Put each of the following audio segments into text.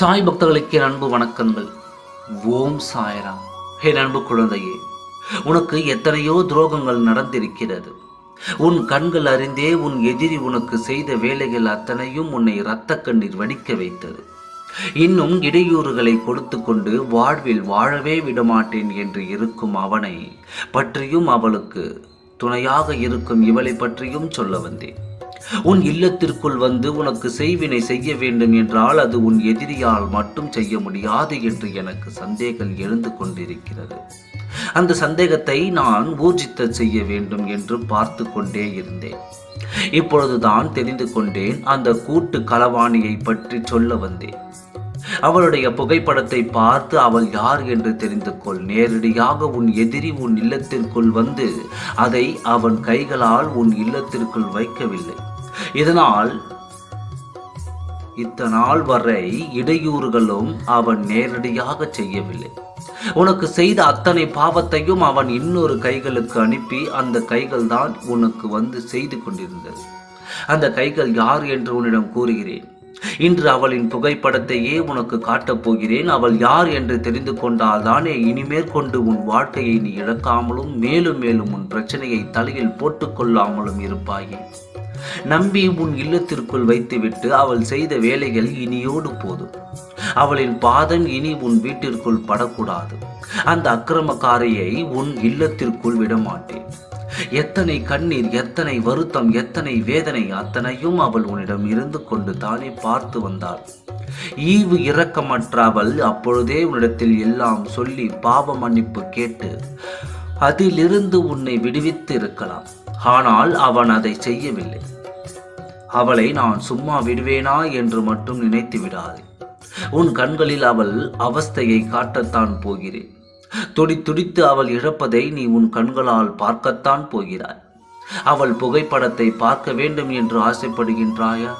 சாய் பக்தர்களுக்கு என் அன்பு வணக்கங்கள். ஓம் சாய்ராம். என் அன்பு குழந்தையே உனக்கு எத்தனையோ துரோகங்கள் நடந்திருக்கிறது. உன் கண்கள் அறிந்தே உன் எதிரி உனக்கு செய்த வேலைகள் அத்தனையும் உன்னை இரத்த கண்ணீர் வடிக்க வைத்தது. இன்னும் இடையூறுகளை கொடுத்து கொண்டு வாழ்வில் வாழவே விடமாட்டேன் என்று இருக்கும் அவனை பற்றியும் அவளுக்கு துணையாக இருக்கும் இவளை பற்றியும் சொல்ல வந்தேன். உன் இல்லத்திற்குள் வந்து உனக்கு செய்வினை செய்ய வேண்டும் என்றால் அது உன் எதிரியால் மட்டும் செய்ய முடியாது என்று எனக்கு சந்தேகம் எழுந்து கொண்டிருக்கிறது. அந்த சந்தேகத்தை நான் ஊர்ஜித்த செய்ய வேண்டும் என்று பார்த்து கொண்டே இருந்தேன். இப்பொழுதுதான் தெரிந்து கொண்டேன் அந்த கூட்டு களவாணியை பற்றி சொல்ல வந்தேன். அவளுடைய புகைப்படத்தை பார்த்து அவள் யார் என்று தெரிந்து கொள். நேரடியாக உன் எதிரி உன் இல்லத்திற்குள் வந்து அதை அவன் கைகளால் உன் இல்லத்திற்குள் வைக்கவில்லை. இதனால் இத்தநாள் வரை இடையூறுகளும் அவன் நேரடியாக செய்யவில்லை. உனக்கு செய்த அத்தனை பாவத்தையும் அவன் இன்னொரு கைகளுக்கு அனுப்பி அந்த கைகள் தான் உனக்கு வந்து செய்து கொண்டிருந்தது. அந்த கைகள் யார் என்று உன்னிடம் கூறுகிறேன். இன்று அவளின் புகைப்படத்தையே உனக்கு காட்டப் போகிறேன். அவள் யார் என்று தெரிந்து கொண்டால் தானே இனிமேற்கொண்டு உன் வாழ்க்கையை நீ இழக்காமலும் மேலும் மேலும் உன் பிரச்சனையை தலையில் போட்டுக்கொள்ளாமலும் இருப்பாயே. நம்பி உன் இல்லத்திற்குள் வைத்துவிட்டு அவள் செய்த வேலைகள் இனியோடு போதும். அவளின் பாதம் இனி உன் வீட்டிற்குள் படக்கூடாது. அந்த அக்கிரமக்காரையை உன் இல்லத்திற்குள் விடமாட்டேன். எத்தனை கண்ணீர் எத்தனை வருத்தம் எத்தனை வேதனை அத்தனையும் அவள் உன்னிடம் இருந்து கொண்டு தானே பார்த்து வந்தாள். ஈவு இரக்கமற்ற அவள் அப்பொழுதே உன்னிடத்தில் எல்லாம் சொல்லி பாவ மன்னிப்பு கேட்டு அதிலிருந்து உன்னை விடுவித்து இருக்கலாம். ஆனால் அவன் அதை செய்யவில்லை. அவளை நான் சும்மா விடுவேனா என்று மட்டும் நினைத்து விடாதே. உன் கண்களில் அவள் அவஸ்தையை காட்டத்தான் போகிறேன். துடி துடித்து அவள் இழப்பதை நீ உன் கண்களால் பார்க்கத்தான் போகிறாய். அவள் புகைப்படத்தை பார்க்க வேண்டும் என்று ஆசைப்படுகின்றாயா?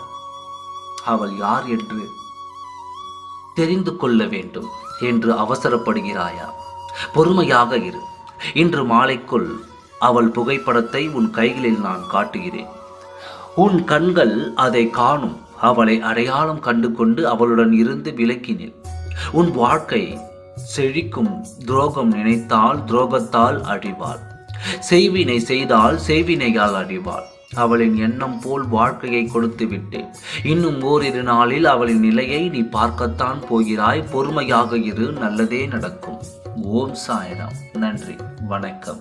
அவள் யார் என்று தெரிந்து கொள்ள வேண்டும் என்று அவசரப்படுகிறாயா? பொறுமையாக இரு. இன்று மாலைக்குள் அவள் புகைப்படத்தை உன் கைகளில் நான் காட்டுகிறேன். உன் கண்கள் அதை காணும். அவளை அடையாளம் கண்டு கொண்டு அவளுடன் இருந்து விலக்கினேன் உன் வாழ்க்கை செழிக்கும் துரோகம் நினைத்தால் துரோகத்தால் அழிவாள். செய்வினை செய்தால் செய்வினையால் அழிவாள். அவளின் எண்ணம் போல் வாழ்க்கையை கொடுத்து விட்டேன். இன்னும் ஓரிரு நாளில் அவளின் நிலையை நீ பார்க்கத்தான் போகிறாய். பொறுமையாக இரு நல்லதே நடக்கும். ஓம் சாய்ராம். நன்றி. வணக்கம்.